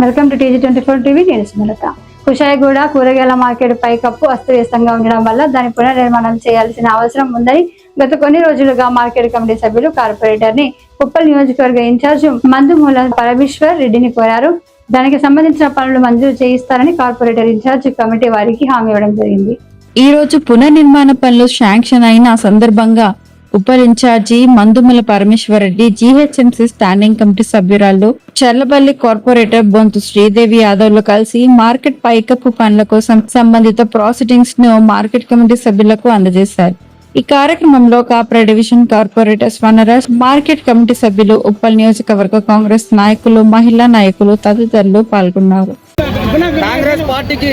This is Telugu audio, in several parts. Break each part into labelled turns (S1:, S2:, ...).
S1: Welcome to TG twenty four TV నేను సుమలత. కుషాయిగూడ కూరగాయల మార్కెట్ పైకప్పు అస్తవ్యస్తంగా ఉండడం వల్ల దాని పునర్నిర్మాణం చేయాల్సిన అవసరం ఉందని గత కొన్ని రోజులుగా మార్కెట్ కమిటీ సభ్యులు కార్పొరేటర్ని ఉప్పల్ నియోజకవర్గ ఇన్ఛార్జ్ మందుమూల పరమేశ్వర్ రెడ్డిని కోరారు. దానికి సంబంధించిన పనులు మంజూరు చేయిస్తారని కార్పొరేటర్ ఇన్ఛార్జ్ కమిటీ వారికి హామీ ఇవ్వడం జరిగింది.
S2: ఈ రోజు పునర్నిర్మాణ పనులు శాంక్షన్ అయిన సందర్భంగా ఉప incharge మందుమల Parameswara Reddy GHMC standing committee సభ్యురాలు చల్లబల్లి కార్పొరేటర్ బొంతు శ్రీదేవి యాదవ్లో కలిసి మార్కెట్ పైకప్పు పనుల కోసం సంబంధిత ప్రాసెసింగ్స్ను మార్కెట్ కమిటీ సభ్యులకు అందజేశారు. ఈ కార్యక్రమంలో Kapra division corporator Swarnaraj market committee సభ్యులు ఉప్పల్ నియోజకవర్గ కాంగ్రెస్ నాయకులు మహిళా నాయకులు తదితరులు పాల్గొన్నారు.
S3: కాంగ్రెస్ పార్టీకి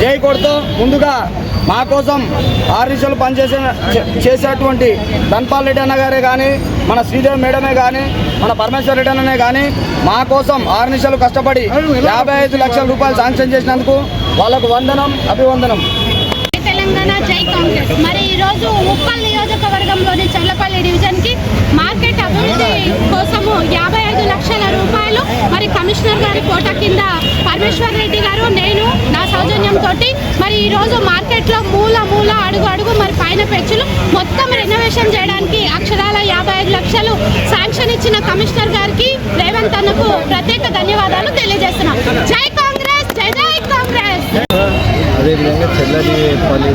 S3: జై కొడుతూ ముందుగా మా కోసం ఆరు నిమిషాలు పనిచేసే చేసేటువంటి ధన్పాల్ రెడ్డి అన్న గారే కానీ మన శ్రీదేవి మేడమే కానీ మన పరమేశ్వర రెడ్డి అన్ననే కానీ మా కోసం ఆరు కష్టపడి యాభై ఐదు లక్షల రూపాయలు శాంక్షన్ చేసినందుకు వాళ్ళకు వందనం అభివందనం.
S4: జై తెలంగాణ జై కాంగ్రెస్. మరి ఈరోజు ఉప్పల్ నియోజకవర్గంలోని చల్లపల్లి డివిజన్కి మార్కెట్ అభివృద్ధి కోసము యాభై ఐదు లక్షల రూపాయలు మరి కమిషనర్ గారి కోట కింద పరమేశ్వర్ రెడ్డి తోటి మరి ఈ రోజు మార్కెట్లో మూల మూల అడుగు అడుగు మరి పైన పెచ్చులు. మొత్తం రెనోవేషన్ చేయడానికి అక్షరాల యాభై ఐదు లక్షలు శాంక్షన్ ఇచ్చిన కమిషనర్ గారికి రేవంత్ అన్నకు ప్రత్యేక ధన్యవాదాలు తెలియజేస్తున్నాం. జై కాంగ్రెస్ జై జై కాంగ్రెస్.
S5: అదేవిధంగా చెల్లది పల్లి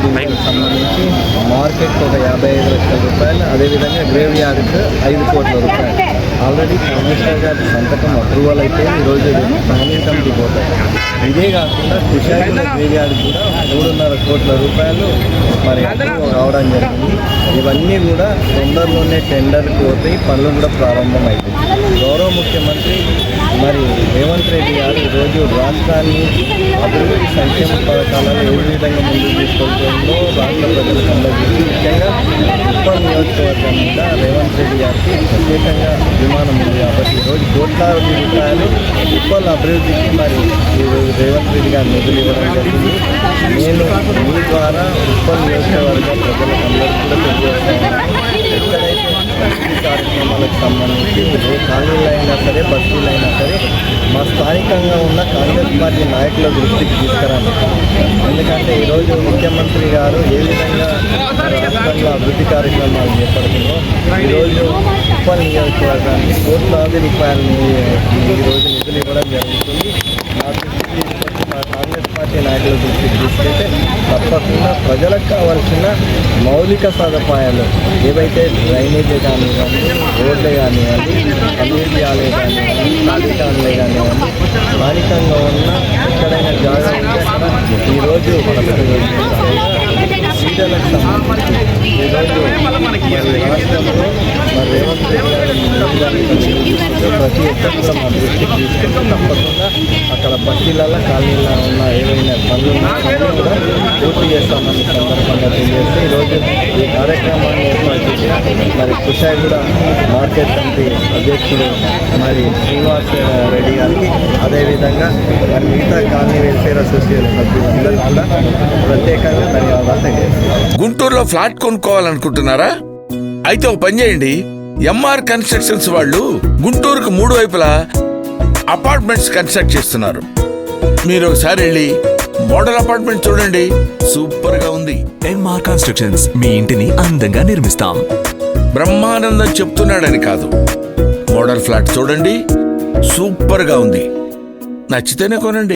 S5: సంబంధించి మార్కెట్ ఒక యాభై ఐదు లక్షల రూపాయలు అదేవిధంగా గ్రేవ్ యార్డ్కి ఐదు కోట్ల రూపాయలు. ఆల్రెడీ కమిషనర్ గారి సంతకం అప్రూవల్ అయితే ఈరోజు ప్లానింగ్ కమిటీ ఇదే కాకుండా యార్డ్ కూడా మూడున్నర కోట్ల రూపాయలు మరి కావడం జరిగింది. ఇవన్నీ కూడా తొందరలోనే టెండర్కి పోతాయి పనులు కూడా ప్రారంభం అవుతాయి గౌరవ ముఖ్యమంత్రి మరి రేవంత్ రెడ్డి గారు ఈరోజు రాష్ట్రాన్ని అభివృద్ధి సంక్షేమ పథకాలను ఏ విధంగా ముందుకు తీసుకెళ్తుందో రాష్ట్ర ప్రజలకు ముఖ్యంగా ఉప్పల్ నియోజకవర్గం మీద రేవంత్ రెడ్డి గారికి ప్రత్యేకంగా అభిమానం ఉంది కాబట్టి ఈరోజు కోట్లాది రూపాయలు ఉప్పల్ అభివృద్ధికి మరి ఈరోజు రేవంత్ రెడ్డి గారు నిధులు ఇవ్వడం జరిగింది. నేను మీ ద్వారా ఉప్పల్ నియోజకవర్గ ప్రజలకు అందరికీ కూడా తెలియజేస్తాను ఎక్కడైతే కార్యక్రమాలకు సంబంధించి ఏ కాలనీలు అయినా సరే బస్తీలు అయినా సరే మా స్థానికంగా ఉన్న కాంగ్రెస్ పార్టీ నాయకుల దృష్టికి తీసుకురాను ఎందుకంటే ఈరోజు ముఖ్యమంత్రి గారు ఏ విధంగా రాష్ట్రంలో అభివృద్ధి కార్యక్రమాలు చేపడుతుందో ఈరోజు ఉప్పల్ నియోజకవర్గానికి కోట్లాది రూపాయలని ఈరోజు నిధులు ఇవ్వడం జరుగుతుంది. మా దృష్టికి మా కాంగ్రెస్ పార్టీ నాయకుల దృష్టికి తీసుకెళ్తే తప్పకుండా ప్రజలకు కావాల్సిన మౌలిక సదుపాయాలు ఏవైతే డ్రైనేజీ కానివ్వండి రోడ్లు కానివ్వండి కమ్యూనిటీ హాలే కానివ్వండి ఖాళీ స్థానికంగా ఉన్న ఎక్కడైనా జాగా ఈరోజు క్రీడలకు సంబంధించి ఈరోజు మరి రాష్ట్రంలో మరి రేవంత్ ప్రతి ఒక్కరు మా దృష్టికి తీసుకుంటే తప్పకుండా అక్కడ బస్తీలలో కాలనీలో ఉన్న ఏవైనా పనులు ఉన్నాయో కూడా పూర్తి చేస్తామని సందర్భంగా తెలియజేస్తే ఈరోజు ఈ కార్యక్రమాన్ని మరి కుషాయిగూడ మార్కెట్ కమిటీ అధ్యక్షుడు మరి శ్రీనివాస్ రెడ్డి గారికి అదేవిధంగా మరి మిగతా కాలనీ వెల్ఫేర్ అసోసియేషన్ సభ్యులందరూ కూడా ప్రత్యేకంగా ధన్యవాదాలు
S6: గుంటూరులో ఫ్లాట్ కొనుక్కోవాలనుకుంటున్నారా? అయితే ఒక పని చేయండి. ఎంఆర్ కన్స్ట్రక్షన్స్ వాళ్ళు గుంటూరుకు మూడు వైపులా అపార్ట్మెంట్స్ కన్స్ట్రక్ట్ చేస్తున్నారు. మీరు ఒకసారి వెళ్ళి మోడల్ అపార్ట్మెంట్ చూడండి. సూపర్గా ఉంది
S7: ఎంఆర్ కన్స్ట్రక్షన్స్ మీ ఇంటిని అందంగా నిర్మిస్తాం.
S6: బ్రహ్మానందం చెప్తున్నాడని కాదు. మోడల్ ఫ్లాట్ చూడండి. సూపర్గా ఉంది. నచ్చితేనే కొనండి.